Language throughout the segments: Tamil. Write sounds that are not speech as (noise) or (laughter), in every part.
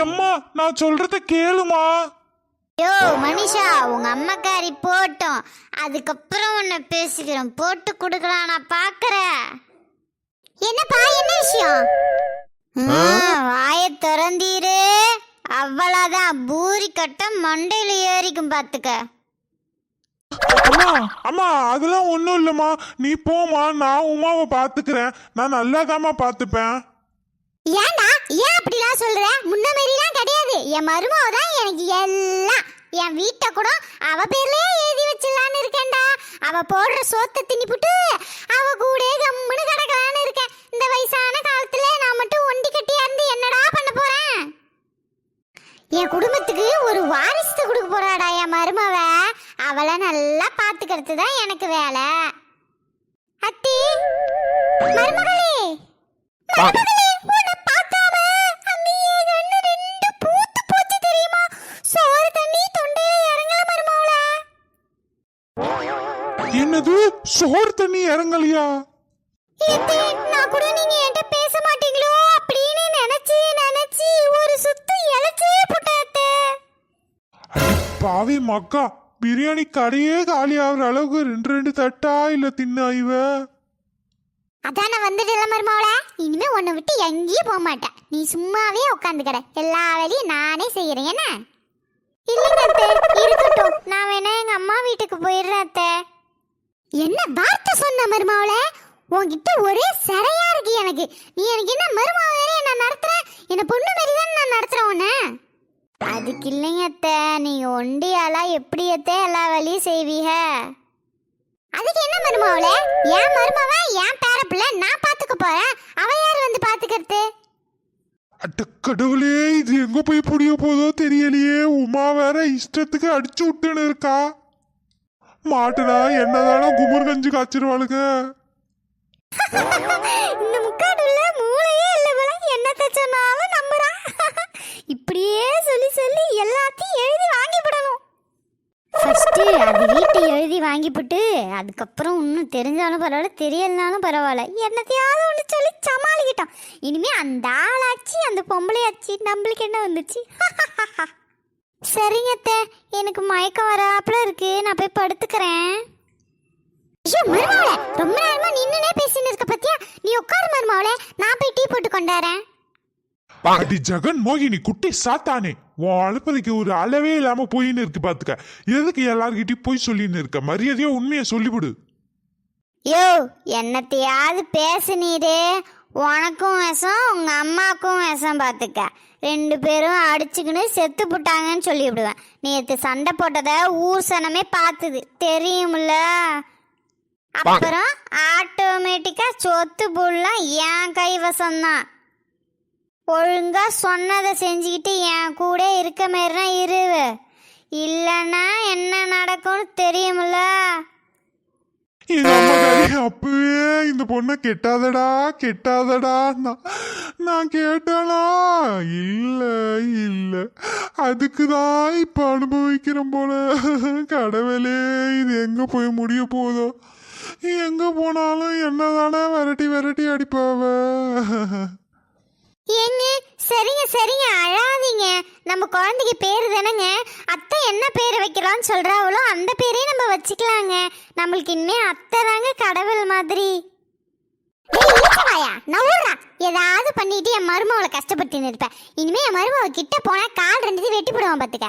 எம்மா நான் சொல்றத கேளுமா? யோ மனிஷா உங்க அம்மாக்காரி போட்டோம். அதுக்கப்புறம் உன்னை பேசிக்கிறேன் போட்டு கொடுக்கலாம் நான் பாக்குறேன். என்னப்பா என்ன விஷயம்? வாய திறந்தீரு. அவ்வளவுதான். பூரி கட்ட மண்டையில ஏறிக்கும் பாத்துக்க. அம்மா அம்மா அதெல்லாம் ஒண்ணும் இல்லம்மா. நீ போம்மா நான் உமாவை பாத்துக்கிறேன். நான் நல்லாதாம்மா பாத்துப்பேன். ஏன்டா? ஏன் அப்படிலாம் சொல்ற? முன்ன மாதிரிலாம் கிடையாது. என் மருமவ தான் எனக்கு எல்லாம். என் வீட்டை கூட அவ பேர்லயே எழுதி வச்சிடலான்னு இருக்கேன்டா. அவ போடுற சோத்தை தின்னிப்புட்டு அவ கூட கம்முன்னு கிடக்கலான்னு இருக்கேன். இந்த வயசான காலத்துல நான் மட்டும் ஒண்டி கட்டியா இருந்து என்னடா பண்ண போறேன்? என் குடும்பத்துக்கு ஒரு வாரிசு கொடுக்க போறாடா என் மருமவ. அவளை நல்லா பாத்துக்கிறது தான் எனக்கு வேலை. அத்தி மருமகளே மருமகளே! சோறு தண்ணி இறங்கலையா? நான் கூட நீங்க என்கிட்ட பேச மாட்டீங்களோ? அப்படின்னு நினைச்சு நினைச்சு ஒரு சுத்து இழைச்சே போட்டாத்தே. பாவி மக்கா பிரியாணி கடையே காலி ஆகுற அளவுக்கு ரெண்டு ரெண்டு தட்டா இல்ல தின்னா இவ? அதான் நான் வந்துட்டல மருமவள. இனிமே உன்னை விட்டு எங்கேயும் போக மாட்டேன். நீ சும்மாவே உட்காந்து கிட எல்லா வேலையும் நானே செய்யறேன் என்ன? இல்லைங்க அத்தை. இருக்கட்டும். நான் வேணா எங்க அம்மா வீட்டுக்கு போயிடுறேன் அத்தை. என்ன வார்த்தை சொன்ன மருமவள? உன்கிட்ட ஒரே சரையா இருக்கு எனக்கு. நீ எனக்கு என்ன மருமாவ வேற நான் நடத்துற? என்ன பொண்ணு மாதிரி தான் நான் நடத்துறேன் உன்னை. அதுக்கு இல்லைங்க அத்த. நீங்க ஒண்டியாலா எப்படி அத்த எல்லா வேலையும் செய்வீங்க அதுக்கு என்ன மருமாவளே? என் மருமாவ? என் பேரப்புல நான் பாத்துக்க போறேன். அவ யார் வந்து பாத்துக்கிறது? அட்ட கடவுளே இது எங்க போய் புடிய போதோ தெரியலையே. உமா வேற இஷ்டத்துக்கு அடிச்சு விட்டுன்னு இருக்கா. மாட்டுனா என்னதானோ குமுர் கஞ்சி காய்ச்சிருவாளுங்க. இந்த முக்காடுல மூளையே இல்ல போல. என்னத்த சொன்னாலும் நம்புறா. இப்படியே சொல்லி சொல்லி எல்லாத்தையும் எழுதி வாங்கி விடணும் ஃபர்ஸ்ட் அது வீட்டை எழுதி வாங்கிப்புட்டு அதுக்கப்புறம் இன்னும் தெரிஞ்சாலும் பரவாயில்ல தெரியலனாலும் பரவாயில்ல. என்னத்தையாவது ஒன்று சொல்லி சமாளிக்கிட்டோம். இனிமே அந்த ஆளாச்சு அந்த பொம்பளையாச்சு நம்மளுக்கு என்ன வந்துச்சு? (laughs) சரிங்க அத்தை. எனக்கு மயக்கம் வராப்புல இருக்கு. நான் போய் படுத்துக்கிறேன். ஐயோ மருமவளே. ரொம்ப நேரமா நின்னுனே பேசின்னு இருக்க பத்தியா? நீ உட்காரு மருமவளே. நான் போய் டீ போட்டு கொண்டாரேன் அடி ஜெகன் மோகினி குட்டி சாத்தானே. உன் அழுப்பதைக்கு ஒரு அளவே இல்லாம போயின்னு இருக்கு பாத்துக்க. எதுக்கு எல்லார்கிட்டயும் போய் சொல்லின்னு இருக்க? மரியாதையா உண்மையை சொல்லிவிடு. யோ என்னத்தையாவது பேசுனீரு உனக்கும் விஷம் உங்கள் அம்மாவுக்கும் விஷம் பார்த்துக்க ரெண்டு பேரும் அடிச்சுக்கின்னு செத்து போட்டாங்கன்னு சொல்லிவிடுவேன். நேற்று சண்டை போட்டதை ஊர் சனமே பார்த்துது தெரியும்ல அப்புறம் ஆட்டோமேட்டிக்காக சொத்து புல்லாம் என் கைவசம்தான் ஒழுங்கா சொன்னதை செஞ்சுக்கிட்டு என் கூட இருக்க மாதிரினா இருவு இல்லைன்னா என்ன நடக்கும்னு தெரியும்ல அப்பவே இந்த பொண்ணை கெட்டாதடா கெட்டாதடா நான் நான் கேட்டானா? இல்ல இல்ல. அதுக்கு தான் இப்ப அனுபவிக்கிறோம் போல. கடவுளே இது எங்க போய் முடிய போதோ? எங்க போனாலும் என்னதானே விரட்டி விரட்டி அடிப்பாவ? ஏங்க சரிங்க சரிங்க. அழாதீங்க. நம்ம குழந்தைக்கு பேர் தானேங்க. அத்தை என்ன பேர் வைக்கலாம்னு சொல்றாவளோ அந்த பேரே நம்ம வச்சுக்கலாங்க. நம்மளுக்கு இன்னும் அத்தை தாங்க கடவுள் மாதிரி. ஏதாவது பண்ணிட்டு என் மருமவளை கஷ்டப்பட்டு இருப்பேன். இனிமே என் மருமவ கிட்ட போனா கால் ரெண்டுத்தையும் வெட்டி போடுவான் பாத்துக்க.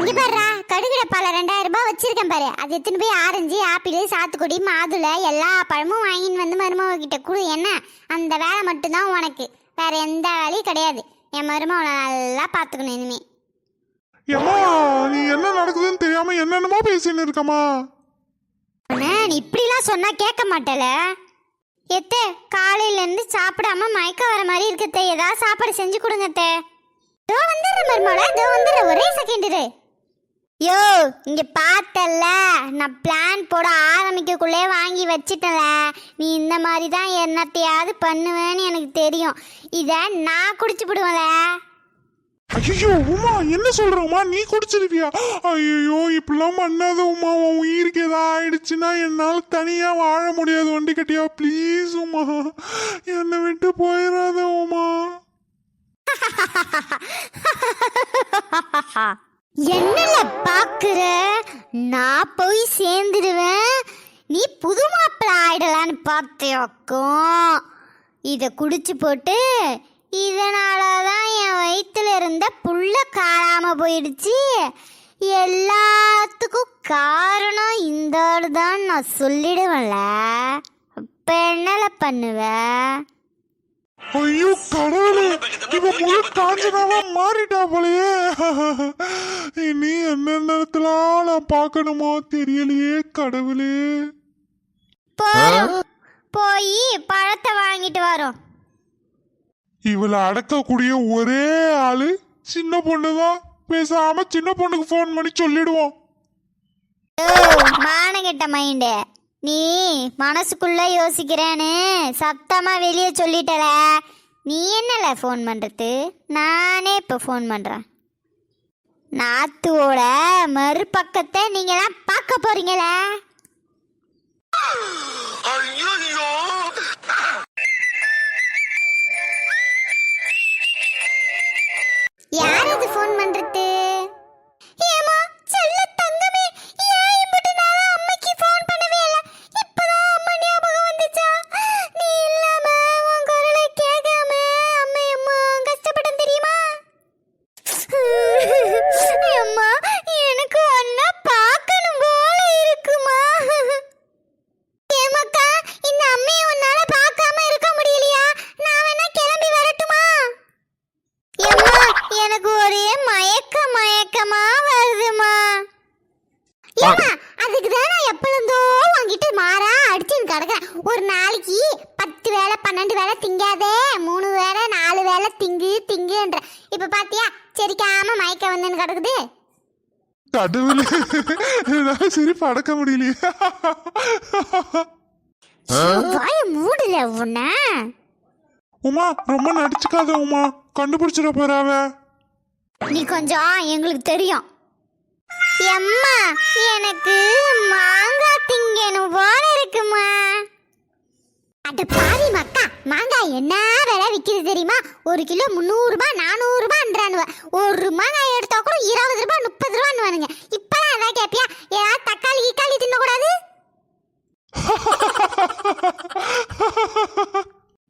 இங்க பாருடா கடுகு டப்பால ரெண்டாயிரம் ரூபாய் வச்சிருக்கேன் பாரு. அது எடுத்துன்னு போய் ஆரஞ்சு ஆப்பிள் சாத்துக்குடி மாதுளை எல்லா பழமும் வாங்கின்னு வந்து மருமவ கிட்ட கொடு. என்ன? அந்த வேலை மட்டும்தான் உனக்கு. வேற எந்த வேலையும் கிடையாது. என் மருமவளை நல்லா பார்த்துக்கணும் இனிமே. ஏம்மா நீ என்ன நடக்குதுன்னு தெரியாம என்னென்னமோ பேசின்னு இருக்கமா நீ இப்படிலாம் சொன்னா கேட்க மாட்டல. எத்தே காலையிலேருந்து சாப்பிடாம மயக்கம் வர மாதிரி இருக்கத்தே ஏதாவது சாப்பாடு செஞ்சு கொடுங்க அத்தே இதோ வந்துடுற மருமோட தோ வந்துடுற ஒரே செகண்ட் யோ இங்க பார்த்தல்ல. நான் பிளான் போட ஆரம்பிக்கக்குள்ளே வாங்கி வச்சிட்டல நீ இந்த மாதிரி தான் என்னத்தையாவது பண்ணுவேன்னு எனக்கு தெரியும். இதை நான் குடிச்சு விடுவேன்ல. ஐயோ உமா என்ன சொல்றோமா நீ குடிச்சிருவியா? ஐயோ இப்படிலாம் பண்ணாத உமா. உன் உயிருக்கு எதாவது ஆயிடுச்சுன்னா என்னால் தனியா வாழ முடியாது. வண்டி கட்டியா ப்ளீஸ் உமா. என்னை விட்டு போயிடாத உமா. என்ன பாக்குற? நான் போய் சேர்ந்துடுவேன். நீ புது மாப்பிள்ள ஆயிடலான்னு பார்த்தியாக்கும். இதை குடிச்சு போட்டு இதனால தான் என் வயித்துல இருந்த புள்ள காணாம போயிடுச்சு. எல்லாத்துக்கும் காரணம் இந்த ஆளு தான் நான் சொல்லிடுவேன்ல. அப்ப என்னல பண்ணுவ? ஐயோ கடவுளே இவ முழு காஞ்சனாவா மாறிட்டா போலயே. இனி என்ன நேரத்துல நான் பார்க்கணுமோ? தெரியலையே கடவுளே. போய் பழத்தை வாங்கிட்டு வரோம். இவளை அடக்கக்கூடிய ஒரே ஆளு சின்ன பொண்ணுதான் பேசாம சின்ன பொண்ணுக்கு ஃபோன் பண்ணி சொல்லிடுவோம். மானகெட்ட மைண்டு நீ மனசுக்குள்ள யோசிக்கிறேன்னு சத்தமா வெளியே சொல்லிட்டல. நீ என்னல ஃபோன் பண்றது? நானே இப்போ ஃபோன் பண்றேன். நாத்துவோட மறுபக்கத்தை நீங்களாம் பார்க்க போறீங்களா? யார் ஃபோன் பண்றது மூணு வேளை நாலு வேளை திங்கு திங்குன்ற இப்ப பாத்தியா? சரிக்காம மயக்க வந்துன்னு கிடக்குது. கடவுளே என்னால சிரிப்பு அடக்க முடியலையே. வாய மூடல உன்ன. உமா ரொம்ப நடிச்சுக்காத உமா. கண்டுபிடிச்சிட போறாவ நீ கொஞ்சம் எங்களுக்கு தெரியும். எம்மா எனக்கு மாங்காய் திங்கணும் போல இருக்குமா. அட பாவி மக்கா. மாங்காய் என்ன விலை விற்கிது தெரியுமா? ஒரு கிலோ முந்நூறுரூபா நானூறுரூபான்றானுவ ஒரு மாங்காய் எடுத்தா கூட இருபது ரூபா முப்பது ரூபான்னு இப்போலாம் அதான் கேட்பியா ஏதாவது தக்காளி கிக்காளி தின்னக்கூடாது?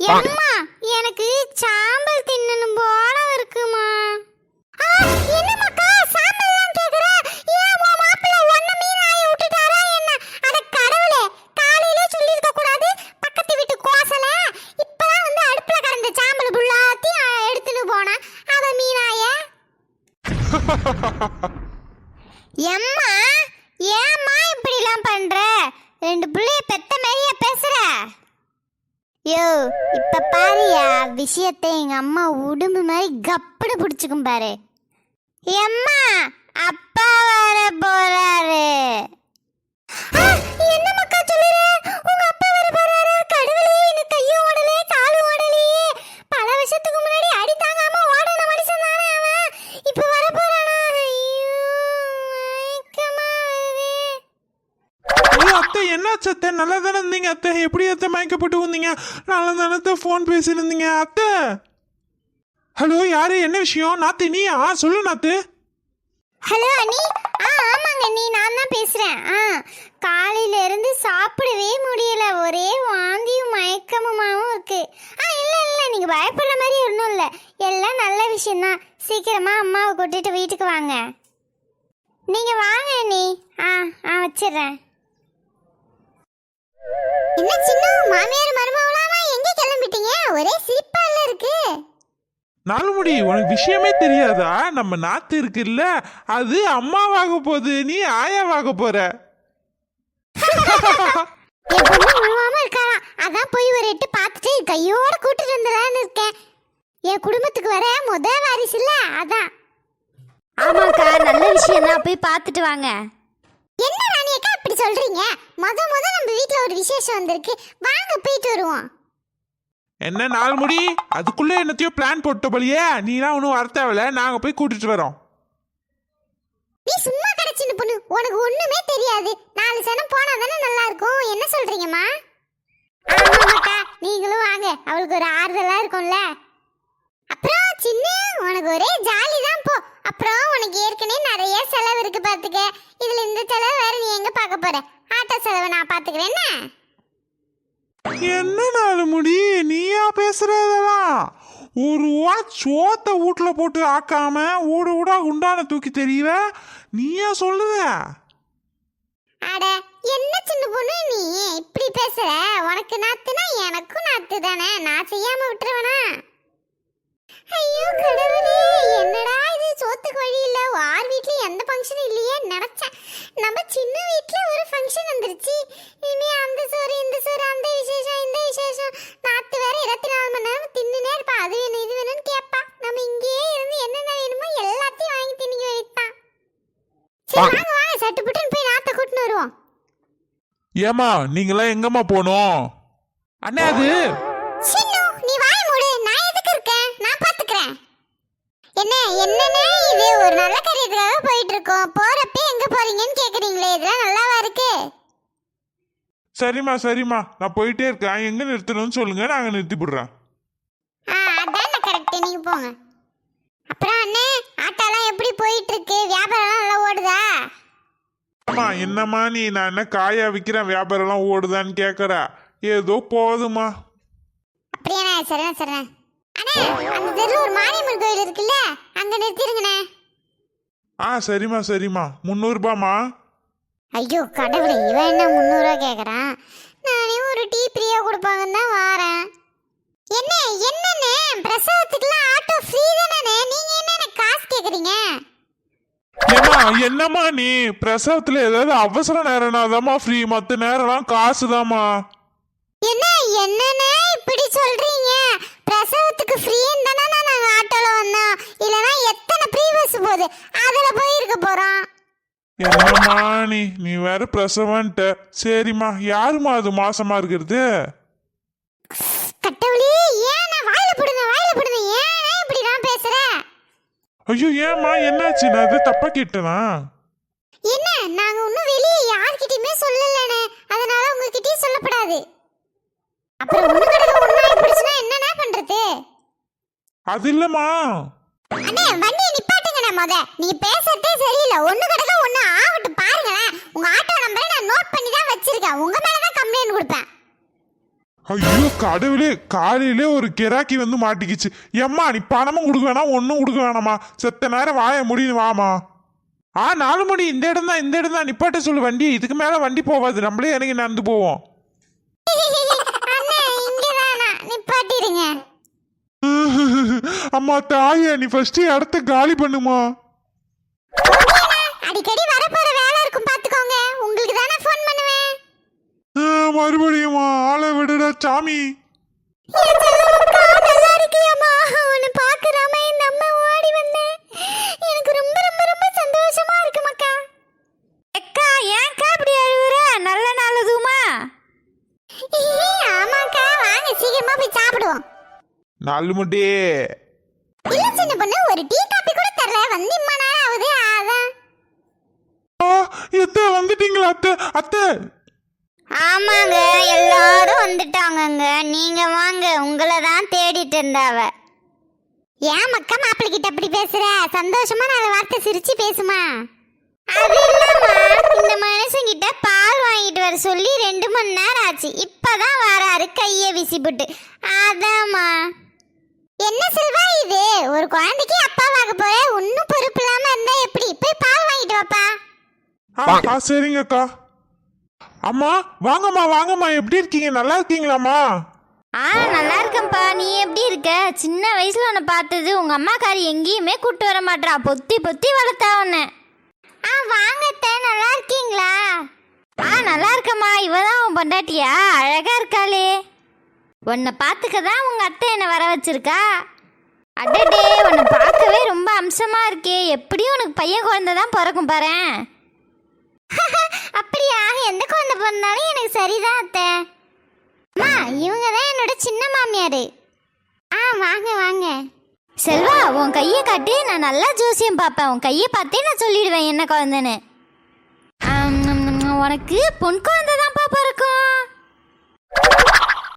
எம்மா எனக்கு சாம்பல் தின்னணும் போல இருக்குமா. என்ன மக்கா சாம்பல்லாம் கேக்குற ஏன் உன் மாப்பிள்ளை ஒன்ன மீன் ஆய விட்டுட்டாரா என்ன அட கடவுளே காலையிலே சொல்லியிருக்க கூடாது பக்கத்து வீட்டு கோசல இப்பதான் வந்து அடுப்புல கடந்த சாம்பல் புல்லாத்தையும் எடுத்துன்னு போனா அவ மீனாய எம்மா ஏம்மா இப்படிலாம் பண்ற? ரெண்டு புள்ளைய பெத்த மாதிரியா பேசுற? யோ இப்ப பாரியா விஷயத்தை எங்க அம்மா உடும்பு மாதிரி கப்புனு பிடிச்சுக்கும் பாரு. எம்மா அப்பா வர போறாரு. அத்தை எப்படி அத்தை மயக்கப்பட்டு வந்தீங்க? நல்ல தானே ஃபோன் பேசியிருந்தீங்க அத்தை. ஹலோ யாரு? என்ன விஷயம்? நாத்து நீயா? சொல்லு நாத்து. ஹலோ அண்ணி. ஆ ஆமாங்க நீ நான் தான் பேசுகிறேன் ஆ காலையில இருந்து சாப்பிடவே முடியல. ஒரே வாந்தியும் மயக்கமுமாவும் இருக்கு. ஆ இல்லை இல்லை நீங்கள் பயப்படுற மாதிரி ஒன்றும் இல்லை. எல்லாம் நல்ல விஷயந்தான் சீக்கிரமாக அம்மாவை கூட்டிட்டு வீட்டுக்கு வாங்க. நீங்கள் வாங்க அண்ணி. ஆ ஆ வச்சிடுறேன். என்ன சின்ன மாமியார் மருமகளாமா எங்கே கிளம்பிட்டீங்க? ஒரே சிரிப்பால இருக்கு. நாலுமுடி உனக்கு விஷயமே தெரியாதா? நம்ம நாத்து இருக்குல்ல அது அம்மாவாக போகுது நீ ஆயாவாக போற. (laughs) அதான் போய் ஒரு எட்டு பார்த்துட்டு கையோட கூட்டிட்டு வந்துடலான்னு இருக்கேன். என் குடும்பத்துக்கு வர முத வாரிசு இல்ல அதான். ஆமாக்கா நல்ல விஷயம் தான் போய் பார்த்துட்டு வாங்க. என்ன சொல்றீங்க? முத முத நம்ம வீட்ல ஒரு விசேஷம் வந்திருக்கு. வாங்க போயிட்டு வருவோம். என்ன நாலு முடி? அதுக்குள்ள என்னத்தையோ பிளான் போட்ட போலியே நீலாம் ஒன்றும் வர தேவையில்ல. நாங்கள் போய் கூட்டிட்டு வரோம். நீ சும்மா கிடைச்சின்னு பொண்ணு. உனக்கு ஒண்ணுமே தெரியாது. நாலு சனம் போனா தானே நல்லா இருக்கும் என்ன சொல்றீங்கம்மா? நீங்களும் வாங்க. அவளுக்கு ஒரு ஆறுதலா இருக்கும்ல. அப்புறம் சின்ன உனக்கு ஒரே ஜாலி தான் போ. அப்புறம் உனக்கு ஏற்கனவே நிறைய செலவு இருக்கு பாத்துக்க. இதுல இந்த செலவு வேற நீ எங்க பார்க்க போற? ஆட்டோ செலவை நான் பாத்துக்கிறேன் என்ன? நாலு முடி? நீயா பேசுறதெல்லாம்? ஒரு வா சோத்த வீட்டுல போட்டு ஆக்காம ஊடு ஊடா குண்டான தூக்கி தெரியல நீயா சொல்லுத அட என்ன சின்ன பொண்ணு நீ? இப்படி பேசுற? உனக்கு நாத்துனா எனக்கும் நாத்து தானே நான் செய்யாம விட்டுருவனா? ஐயோ கடவுளே என்னடா இது? சோத்துக்கு வழி இல்ல. வார் வீட்ல எந்த ஃபங்க்ஷனும் இல்லையே நினைச்சேன். நம்ம சின்ன வீட்ல ஒரு ஃபங்க்ஷன் வந்துருச்சு. இனி அந்த சோறு இந்த சோறு அந்த விசேஷம் இந்த விசேஷம். நாத்து வேற இருபத்தி நாலு மணி நேரம் தின்னுனே இருப்பா. அது வேணும் இது வேணும்னு கேட்பா நம்ம இங்கேயே இருந்து என்னென்ன வேணுமோ எல்லாத்தையும் வாங்கி திணிக்க வைத்தான் சரி வாங்க வாங்க. சட்டு புட்டுன்னு போய் நாத்தை கூட்டின்னு வருவோம். ஏமா நீங்களாம் எங்கம்மா போனோம்? அண்ணே அது சின்னு நீ வாய மூடு நான் எதுக்கு இருக்கேன் நான் பாத்துக்கிறேன் என்ன என்னண்ணே இது ஒரு நல்ல காரியத்துக்காக போயிட்டு இருக்கோம் போறப்ப எங்க போறீங்கன்னு கேக்குறீங்களே இதெல்லாம் நல்லாவா இருக்கு? சரிம்மா சரிம்மா. நான் போயிட்டே இருக்கேன். எங்க நிறுத்தணும்னு சொல்லுங்க நாங்க நிறுத்தி விடுறோம் ஆ அதான் கரெக்ட் நீங்க போங்க. அப்புறம் அண்ணே ஆட்டோலாம் எப்படி போயிட்டு இருக்கு வியாபாரம்லாம் நல்லா ஓடுதா? அம்மா என்னம்மா நீ? நான் என்ன காயா விற்கிறேன் வியாபாரம்லாம் ஓடுதான்னு கேட்குற ஏதோ போதுமா அப்படியாண்ணே சரிண்ணே சரிண்ணே. அண்ணே அந்த தெருல ஒரு மாரியம்மன் கோயில் இருக்குல்ல அங்க நிறுத்திடுங்கண்ணே ஆ சரிம்மா சரிம்மா. முந்நூறுபாம்மா. ஐயோ கடவுளே இவன் என்ன முந்நூறுவா கேட்குறான் நானே ஒரு டீ ஃப்ரீயா கொடுப்பாங்கன்னு தான் வாரேன். என்ன என்னண்ணே? பிரசவத்துக்குலாம் ஆட்டோ ஃப்ரீ தானே நீங்க என்னண்ணே காசு கேக்குறீங்க? ஏம்மா என்னம்மா நீ? பிரசவத்துல ஏதாவது அவசர நேரம்னாதாம்மா ஃப்ரீ மற்ற நேரம்லாம் காசுதாம்மா என்ன என்னண்ணே இப்படி சொல்றீங்க? பிரசவத்துக்கு ஃப்ரீன்னு தானே நாங்க ஆட்டோல வந்தோம். இல்லனா எத்தனை ப்ரீ பஸ் போகுது அதுல போயிருக்க போறோம் என்னம்மா நீ நீ வேற பிரசவன்ட்ட. சரிம்மா யாரும்மா அது மாசமா இருக்கிறது? கட்டவளி ஏன் வாயில போடுங்க வாயில போடுங்க. ஏன் இப்படி நான் பேசுறேன் ஐயோ ஏம்மா என்னாச்சு? நான் எது தப்பா கேட்டனா? என்ன? நாங்க இன்னும் வெளியே யார்கிட்டயுமே சொல்லலனே அதனால உங்ககிட்டயும் சொல்லப்படாது. அப்புறம் ஒண்ணு கிடக்க ஒண்ணாய் பிடிச்சுனா என்னண்ணே பண்றது? அது இல்லம்மா. அண்ணே வண்டியை நிப்பாட்டுங்கண்ணே முத. நீங்க பேசுறதே சரியில்லை. ஒண்ணு கிடக்க ஒண்ணு ஆகட்டும். பாருங்களேன். உங்க ஆட்டோ நம்பரை நான் நோட் பண்ணி தான் வச்சிருக்கேன். உங்க மேல தான் கம்ப்ளைண்ட் கொடுப்பேன். ஐயோ கடவுளே. காலையிலே ஒரு கிராக்கி வந்து மாட்டிக்கிச்சு. எம்மா நீ பணமும் கொடுக்க வேணாம் ஒன்றும் கொடுக்க வேணாமா செத்த நேரம் வாய முடியும் வாமா ஆ நாலு மணி. இந்த இடம் தான் இந்த இடம் தான் நிப்பாட்ட சொல்லு வண்டி. இதுக்கு மேலே வண்டி போகாது. நம்மளே எனக்கு நடந்து போவோம். அம்மா தாயே நீ ஃபர்ஸ்ட் இடத்த காலி பண்ணுமா? அடிக்கடி வரப்போற வேலை இருக்கும் பாத்துக்கோங்க. உங்களுக்கு தானே ஃபோன் பண்ணுவேன். ஆ, மறுபடியுமா ஆளை விடுடா சாமி. நாலு முடி இல்ல சின்ன பொண்ணு, ஒரு டீ காபி கூட தரல. வந்து இம்மா நேரம் ஆகுது, அதான். ஆ, எத்த வந்துட்டீங்களா அத்தை? அத்தை. ஆமாங்க எல்லாரும் வந்துட்டாங்கங்க. நீங்க வாங்க உங்களை தான் தேடிட்டு இருந்தாவ. ஏன் மக்கா மாப்பிள்ளை கிட்ட அப்படி பேசுற? சந்தோஷமா நாலு வார்த்தை சிரிச்சு பேசுமா? அது இல்லம்மா இந்த மனுஷங்கிட்ட பால் வாங்கிட்டு வர சொல்லி ரெண்டு மணி நேரம் ஆச்சு. இப்பதான் வராரு கையை விசிப்புட்டு. அதாம்மா என்ன செல்வா குழந்தைக்கு அப்பாவாக போற ஒன்னும் பொறுப்பு இல்லாம இருந்தா எப்படி? போய் பால் வாங்கிட்டு வாப்பா. ஆ சரிங்கக்கா. அம்மா வாங்கம்மா வாங்கம்மா. எப்படி இருக்கீங்க? நல்லா இருக்கீங்களாம்மா? ஆ நல்லா இருக்கேன்ப்பா. நீ எப்படி இருக்க? சின்ன வயசுல உன்னை பார்த்தது உங்க அம்மாக்காரி எங்கேயுமே கூட்டு வர மாட்றா. பொத்தி பொத்தி வளர்த்தா உன்னை. ஆ வாங்க அத்தை, நல்லா இருக்கீங்களா? ஆ நல்லா இருக்கம்மா. இவ தான் உன் பொண்டாட்டியா? அழகா இருக்காளே. உன்னை பார்த்துக்க தான் உங்க அத்தை என்னை வர வச்சிருக்கா. அடடே உன்னை பார்க்கவே ரொம்ப அம்சமா இருக்கே. எப்படியும் உனக்கு பையன் குழந்தை தான் பிறக்கும் பாரேன் (laughs) அப்படியா? எந்த குழந்தை பிறந்தாலும் எனக்கு சரிதான் அத்தை. அம்மா இவங்க தான் என்னோட சின்ன மாமியாரு. ஆ வாங்க வாங்க. செல்வா உன் கையை காட்டி நான் நல்லா ஜோசியம் பார்ப்பேன். உன் கையை பார்த்தே நான் சொல்லிடுவேன் என்ன குழந்தைன்னு. உனக்கு பொன் குழந்தை தான்ப்பா பிறக்கும்.